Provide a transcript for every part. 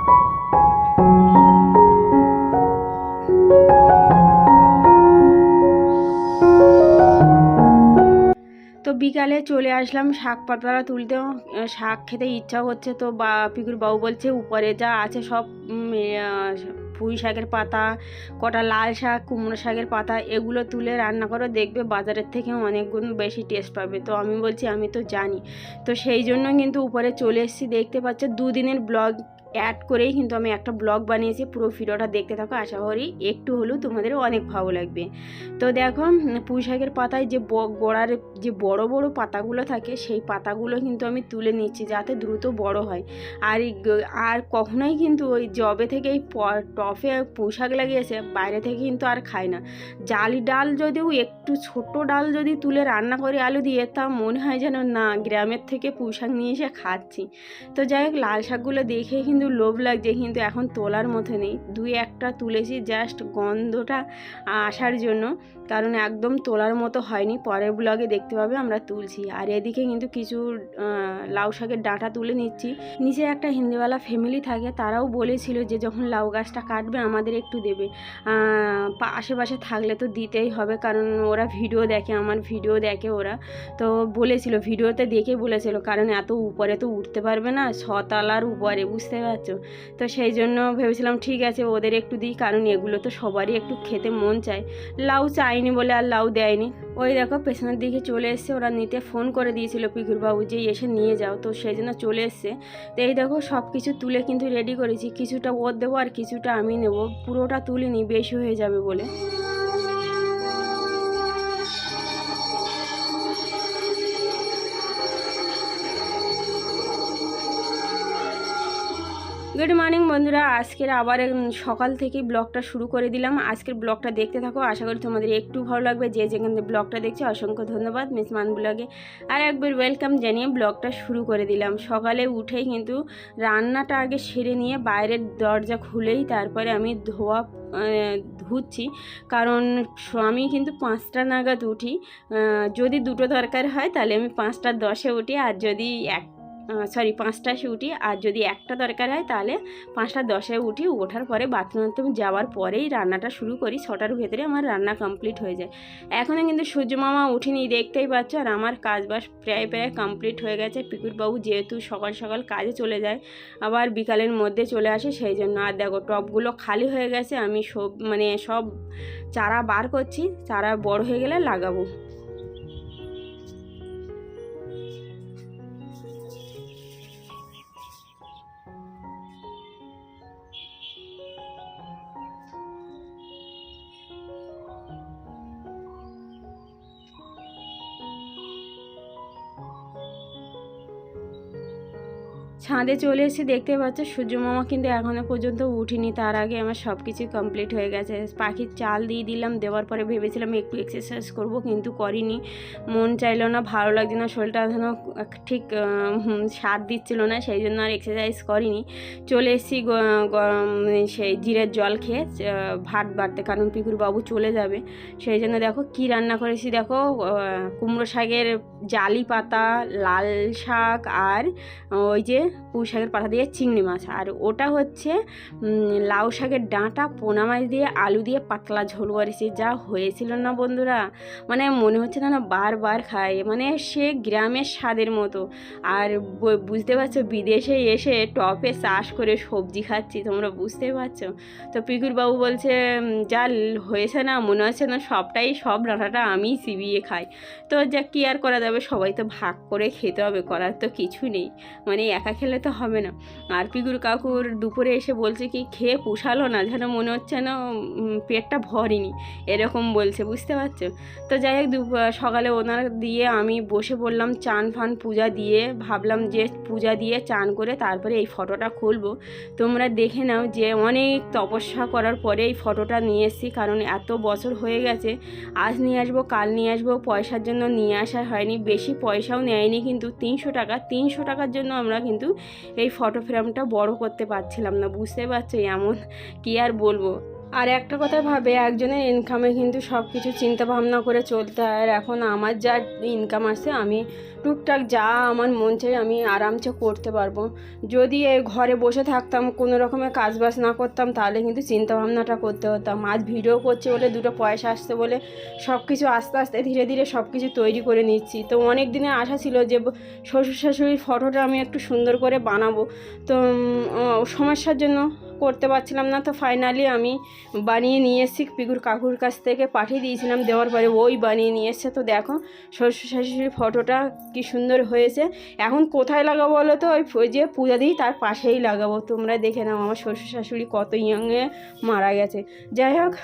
তো বিকালে চলে আসলাম, শাক পাতাটা তুলতে। শাক খেতে ইচ্ছা করছে তো বা, পিকুর বাবু বলছে, উপরে যা আছে সব পুঁই শাকের পাতা, কটা লাল শাক, কুমড়ো শাকের পাতা, এগুলো তুলে রান্না করো, দেখবে বাজারের থেকে অনেক গুণ বেশি টেস্ট পাবে। তো আমি বলছি, আমি তো জানি। তো সেই জন্য কিন্তু উপরে চলে এসেছি, দেখতে পাচ্ছ, দুদিনের ব্লগ অ্যাড করেই কিন্তু আমি একটা ব্লগ বানিয়েছি, পুরো ভিডিওটা দেখতে থাকো, আশা করি একটু হলেও তোমাদের অনেক ভালো লাগবে। তো দেখো পুঁই শাকের পাতায় যে গোড়ার যে বড় বড় পাতাগুলো থাকে, সেই পাতাগুলো কিন্তু আমি তুলে নিচ্ছি যাতে দ্রুত বড় হয়। আর আর কখনোই কিন্তু ওই জবে থেকে এই টফে পুঁই শাক লাগিয়েছে, বাইরে থেকে কিন্তু আর খায় না। জালি ডাল যদিও একটু ছোট ডাল যদি তুলে রান্না করে আলু দিয়ে, তা মনে হয় যেন না, গ্রামের থেকে পুঁই শাক নিয়ে এসে খাচ্ছি। তো যাই হোক, লাল শাকগুলো দেখে কিন্তু লোভ লাগছে, কিন্তু এখন তোলার মতো নেই। দুই একটা তুলেছি জাস্ট গন্ধটা আসার জন্য। কারণ একদম তোলার মতো হয়নি, পরের ব্লগে দেখতে পাবে, আমরা তুলছি। আর এদিকে কিন্তু কিছু লাউ শাকের ডাঁটা তুলে নিচ্ছি। নিচে একটা হিন্দিওয়ালা ফ্যামিলি থাকে, তারাও বলেছিল যে যখন লাউ গাছটা কাটবে, আমাদের একটু দেবে। আশেপাশে থাকলে তো দিতেই হবে, কারণ ওরা ভিডিও দেখে, আমার ভিডিও দেখে ওরা। তো বলেছিল ভিডিওতে দেখে বলেছিল, কারণ এত উপরে তো উঠতে পারবে না, ছতলার উপরে, বুঝতে পারছ তো সেই জন্য ভেবেছিলাম, ঠিক আছে, ওদের একটু দিই, কারণ এগুলো তো সবারই একটু খেতে মন চায়। লাউ চাইনি বলে আর লাউ দেয়নি। ওই দেখো, পেছনের দিকে চলে এসছে, ওরা নিতে ফোন করে দিয়েছিল পিকুরবাবু যে, এসে নিয়ে যাও। তো সেই জন্য চলে এসছে। তো এই দেখো সব কিছু তুলে কিন্তু রেডি করেছি। কিছুটা ওর দেবো আর কিছুটা আমি নেব। পুরোটা তুলিনি, বেশি হয়ে যাবে বলে। গুড মর্নিং বন্ধুরা। আজকের আবার সকাল থেকে ব্লগটা শুরু করে দিলাম। আজকের ব্লগটা দেখতে থাকো। আশা করি তোমাদের একটু ভালো লাগবে। যে যেখান থেকে ব্লগটা দেখছ, অসংখ্য ধন্যবাদ। মিস মান ব্লগে আর একবার ওয়েলকাম জানিয়ে ব্লগটা শুরু করে দিলাম। সকালে উঠেই কিন্তু রান্নাটা আগে সেরে নিয়ে বাইরের দরজা খুলেই তারপরে আমি ধোয়া ধুচ্ছি। কারণ আমি কিন্তু পাঁচটা নাগাদ উঠি। যদি দুটো দরকার হয়, তাহলে আমি পাঁচটা দশে উঠি। আর যদি এক সরি পাঁচটায় উঠি। আর যদি একটা দরকার হয় তাহলে পাঁচটা দশে উঠি। ওঠার পরে বাথরুম যাওয়ার পরেই রান্নাটা শুরু করি। ছটার ভেতরে আমার রান্না কমপ্লিট হয়ে যায়। এখনও কিন্তু সূর্য মামা উঠিনি, দেখতেই পাচ্ছ। আর আমার কাজ বাস প্রায় প্রায় কমপ্লিট হয়ে গেছে। পিকুরবাবু যেহেতু সকাল সকাল কাজে চলে যায়, আবার বিকালের মধ্যে চলে আসে সেই জন্য। আর দেখো, টবগুলো খালি হয়ে গেছে। আমি সব মানে সব চারা বার করছি। চারা বড় হয়ে গেলে লাগাবো। ছাদে চলে এসে দেখতে পাচ্ছ, সূর্য মামা কিন্তু এখনও পর্যন্ত উঠিনি। তার আগে আমার সব কিছু কমপ্লিট হয়ে গেছে। পাখির চাল দিয়ে দিলাম, দেওয়ার পরে ভেবেছিলাম একটু এক্সারসাইজ করব, কিন্তু করিনি। মন চাইলো না, ভালো লাগছে না, শরীরটা যেন ঠিক স্বাদ দিচ্ছিল না, সেই জন্য আর এক্সারসাইজ করিনি। চলে এসেছি সেই জিরের জল খেয়ে ভাত বাড়তে। কারণ পিকুর বাবু চলে যাবে। সেই জন্য দেখো কি রান্না করেছি, দেখো কুমড়ো শাকের জালি পাতা, লাল শাক আর ওই যে পুঁই শাকের পাতা দিয়ে চিংড়ি মাছ। আর ওটা হচ্ছে লাউ শাকের ডাঁটা, পোনা মাছ দিয়ে, আলু দিয়ে পাতলা ঝোল করেছি। যা হয়েছিল না বন্ধুরা মানে মনে হচ্ছে না বারবার খাই মানে সে গ্রামের স্বাদের মতো। আর বুঝতে পারছ, বিদেশে এসে টপে চাষ করে সবজি খাচ্ছি, তোমরা বুঝতে পারছ? তো পিকুর বাবু বলছে যা হয়েছে না, মনে হচ্ছে না সবটাই, সব ডাঁটাটা আমি চিবিয়ে খাই। তো যা কি আর করা যাবে? সবাই তো ভাগ করে খেতে হবে, করার তো কিছু নেই। মানে একা খেলে তো হবে না। আর পিকুর কাকুর দুপুরে এসে বলছে কি, খেয়ে পোষালো না, যেন মনে হচ্ছে না পেটটা ভরেনি। এরকম বলছে, বুঝতে পারছ? তো যাই হোক সকালে ওনার দিয়ে আমি বসে পড়লাম, চান ফান পূজা দিয়ে, ভাবলাম যে পূজা দিয়ে চান করে তারপরে এই ফটোটা খুলবো। তোমরা দেখে নাও যে অনেক তপস্যা করার পরে এই ফটোটা নিয়ে এসেছি, কারণ এত বছর হয়ে গেছে। আজ নিয়ে আসব, কাল নিয়ে আসব, পয়সার জন্য নিয়ে আসা হয়নি, বেশি পয়সাও নেয়নি, কিন্তু তিনশো টাকা, তিনশো টাকার জন্য আমরা কিন্তু এই ফটো ফ্রেমটা বড় করতে পারছিলাম না। বুঝতে পারছ? এমন কি আর বলব? আর একটা কথা ভাবে, একজনের ইনকামে কিন্তু সব কিছু চিন্তা ভাবনা করে চলতে হয়। আর এখন আমার যা ইনকাম আসে আমি টুকটাক যা আমার মন চাই আমি আরামসে করতে পারব। যদি এই ঘরে বসে থাকতাম, কোনো রকমের কাজ বাজ না করতাম, তাহলে কিন্তু ভাবনাটা করতে হতাম। আজ ভিডিও করছে বলে দুটো পয়সা আসছে বলে সব কিছু আস্তে আস্তে ধীরে ধীরে সব কিছু তৈরি করে নিচ্ছি। তো অনেক দিনের আশা ছিল যে শ্বশুর শাশুড়ির ফটোটা আমি একটু সুন্দর করে বানাবো। তো সমস্যার জন্য করতে পারছিলাম না, তো ফাইনালি আমি বানিয়ে নিয়ে এসেছি পিকুর কাকুর কাছ থেকে পাঠিয়ে দিয়েছিলাম, দেওয়ার পরে ওই বানিয়ে নিয়ে এসছে। তো দেখো শ্বশুর শাশুড়ির ফটোটা কি সুন্দর হয়েছে। এখন কোথায় লাগাবো বলো তো? ওই যে পূজা দিই তার পাশেই লাগাবো। তোমরা দেখে নাও আমার শ্বশুর শাশুড়ি কত ইয়ংয়ে মারা গেছে। যাই হোক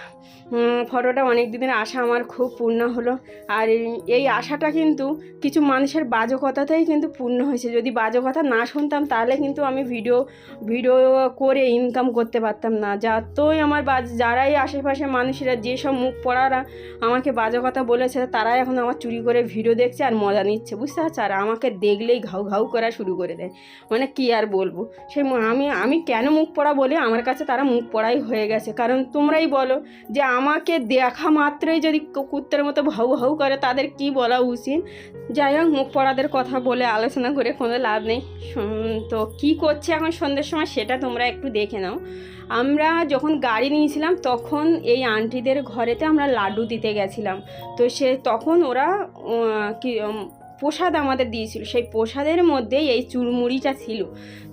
ফটোটা অনেক দিনের আশা আমার খুব পূর্ণ হলো। আর এই- এই আশাটা কিন্তু কিছু মানুষের বাজে কথাতেই কিন্তু পূর্ণ হয়েছে। যদি বাজে কথা না শুনতাম তাহলে কিন্তু আমি ভিডিও ভিডিও করে ইনকাম করতে পারতাম না। যতই আমার বাজ, যারাই আশেপাশে মানুষেরা যেসব মুখ পড়ারা আমাকে বাজে কথা বলেছে, তারাই এখন আমার চুরি করে ভিডিও দেখছে আর মজা নিচ্ছে, বুঝতে পারছ? আর আমাকে দেখলেই ঘাউ ঘাউ করা শুরু করে দেয়। মানে কি আর বলব? ম- আমি আমি কেন মুখ পড়া বলি? আমার কাছে তারা মুখ পড়াই হয়ে গেছে। কারণ তোমরাই বলো যে আমাকে দেখা মাত্রই যদি কুত্তের মতো ভাউ ভাউ করে, তাদের কি বলা উচিত? যাই হোক, মুখ পড়াদের কথা বলে আলোচনা করে কোনো লাভ নেই। তো কি করছে এখন সন্ধ্যের সময় সেটা তোমরা একটু দেখে নাও। আমরা যখন গাড়ি নিয়েছিলাম, তখন এই আন্টিদের ঘরেতে আমরা লাড্ডু দিতে গেছিলাম। তো সে তখন ওরা কি প্রসাদ আমাদের দিয়েছিল। সেই প্রসাদের মধ্যে এই চুরমুড়িটা ছিল।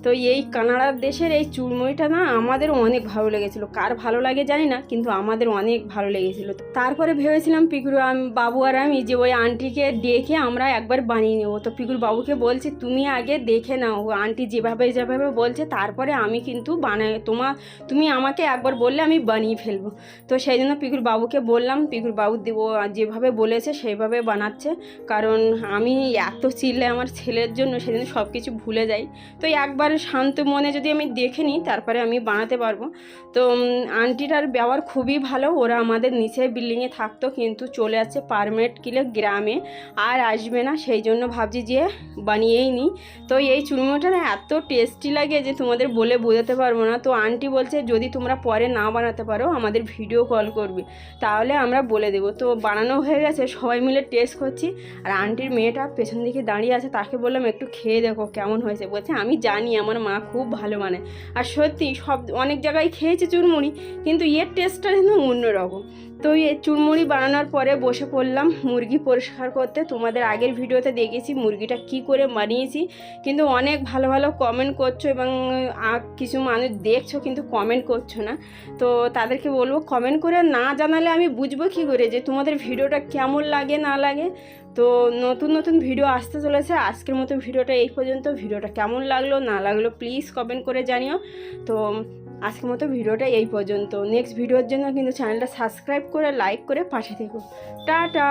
তো এই কানাডার দেশের এই চুরমুড়িটা না আমাদের অনেক ভালো লেগেছিলো। কার ভালো লাগে জানি না, কিন্তু আমাদের অনেক ভালো লেগেছিলো। তারপরে ভেবেছিলাম পিকুর বাবু আর আমি যে ওই আন্টিকে দেখে আমরা একবার বানিয়ে নেব। তো পিকুর বাবুকে বলছি, তুমি আগে দেখে নাও, আন্টি যেভাবে যেভাবে বলছে, তারপরে আমি কিন্তু বানাই তোমার তুমি আমাকে একবার বললে আমি বানিয়ে ফেলব। তো সেই জন্য পিকুর বাবুকে বললাম, পিকুর বাবু যেভাবে বলেছে, সেইভাবে বানাচ্ছে। কারণ আমি এত চিল্লে আমার ছেলের জন্য সেদিন সব কিছু ভুলে যাই। তো একবার শান্ত মনে যদি আমি দেখে নিই, তারপরে আমি বানাতে পারব। তো আন্টিটার ব্যবহার খুবই ভালো। ওরা আমাদের নিচে বিল্ডিংয়ে থাকতো, কিন্তু চলে আসছে পারমেট কিলে গ্রামে। আর আসবে না, সেই জন্য ভাবছি যে বানিয়েই নিই। তো এই চুরমুটা না এত টেস্টি লাগে যে তোমাদের বলে বোঝাতে পারব না। তো আন্টি বলছে, যদি তোমরা পরে না বানাতে পারো, আমাদের ভিডিও কল করবে। তাহলে আমরা বলে দেবো। তো বানানো হয়ে গেছে, সবাই মিলে টেস্ট করছি। আর আন্টির মেয়েটা পেছন দিকে দাঁড়িয়ে আছে তাকে বললাম, একটু খেয়ে দেখো কেমন হয়েছে। বলছে, আমি জানি আমার মা খুব ভালো মানে। আর সত্যি সব, অনেক জায়গায় খেয়েছে চুরমুড়ি, কিন্তু এর টেস্টটা যেন অন্যরকম। তো এই চুরমুড়ি বানানোর পরে বসে পড়লাম মুরগি পরিষ্কার করতে। তোমাদের আগের ভিডিওতে দেখেছি মুরগিটা কি করে বানিয়েছি, কিন্তু অনেক ভালো ভালো কমেন্ট করছ এবং কিছু মানুষ দেখছ কিন্তু কমেন্ট করছ না। তো তাদেরকে বলব কমেন্ট করে না জানালে আমি বুঝব কী করে যে তোমাদের ভিডিওটা কেমন লাগে, না লাগে। তো নতুন নতুন ভিডিও আসতে চলেছে। আজকের মতো ভিডিওটা এই পর্যন্ত। ভিডিওটা কেমন লাগল, না লাগল প্লিজ কমেন্ট করে জানিও। তো আজকের মতো ভিডিওটা এই পর্যন্ত। নেক্সট ভিডিওর জন্য কিন্তু চ্যানেলটা সাবস্ক্রাইব করে লাইক করে পাশে থেকো। টাটা!